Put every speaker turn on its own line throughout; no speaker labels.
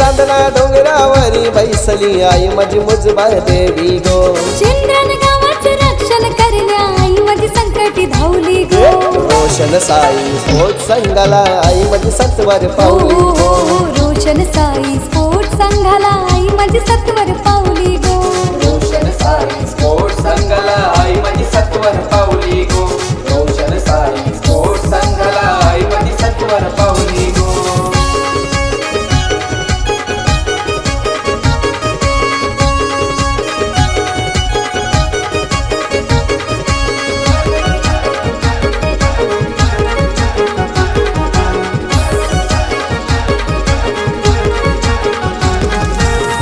चांदना डोंगरावरी बैसली आई माझी बाय देवी गो
चंद्रन गावाचे रक्षण करण्या आई माझी संकटी धावली गो
रोशन साई होत संगला आई माझी सत्वर पाऊली गो
हो,
हो, हो, रोशन साई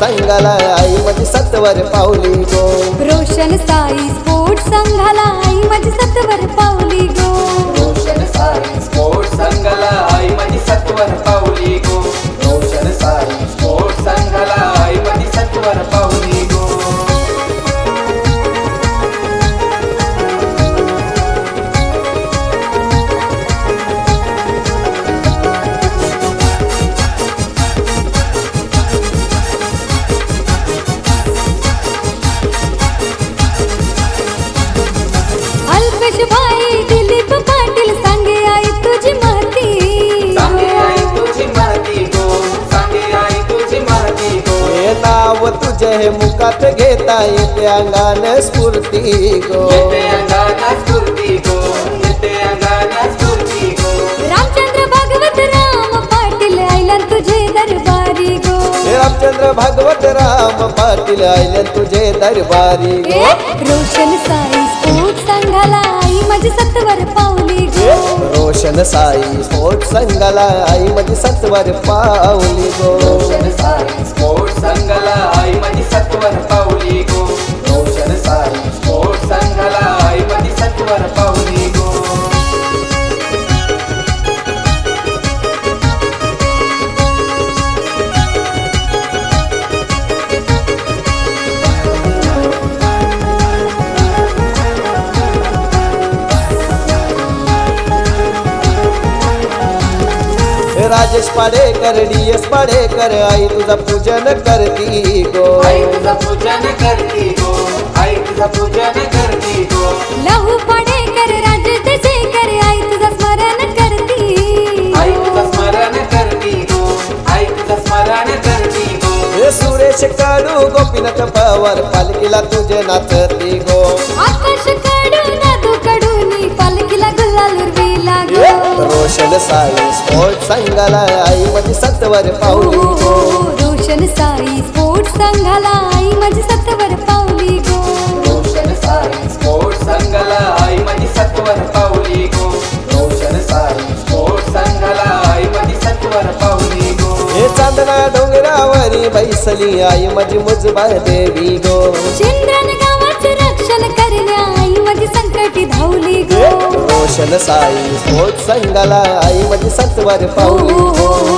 संघाला आई माझी सत्वर पावली गो
रोशन साई स्फोट संघाला आई माझी सत्वर पावली गो
हे मुखात घेता येते अंगान स्फूर्ती गो
रामचंद्र भागवत राम पाटील आयलन तुझे दरबारी गो
रामचंद्र भागवत राम पाटील आयलन तुझे दरबारी
रोशन साई स्पोर्ट संघाला आई माझी सत्वर पावली गो
रोशन साई स्पोर्ट संघाला आई माझी सत्वर पावली गो
रोशन साई स्पोर्ट संघाला आई माझी सत्वर पावली गो
राजेश पाडेकर डी एस पाडेकर आई तुझा पूजन करती गो
आई तुझा पूजन करती गो आई तुझा पूजन करती गो
लहू पाडेकर राजेश देशेकर आई तुझा स्मरण करती
आई तुझा स्मरण करती गो आई तुझा स्मरण करती गो
सुरेश काळू गोपीनाथ पवार पालखीला तुझे नाचती रोशन साई स्पोर्ट संघाला आई माझी सत्वर पावली गो
रोशन साई स्पोर्ट संघाला आई माझी सत्वर पावली गो
रोशन साई स्पोर्ट संघाला आई मजी सत्वर पावली गो रोशन साई स्पोर्ट संघाला आई माझी सत्वर पावली गो
हे चांदना डोंगरावरी बैसली आई माझी मुजबा देवी गो साई होत संघाला आई म्हणजे सातवार
पाऊली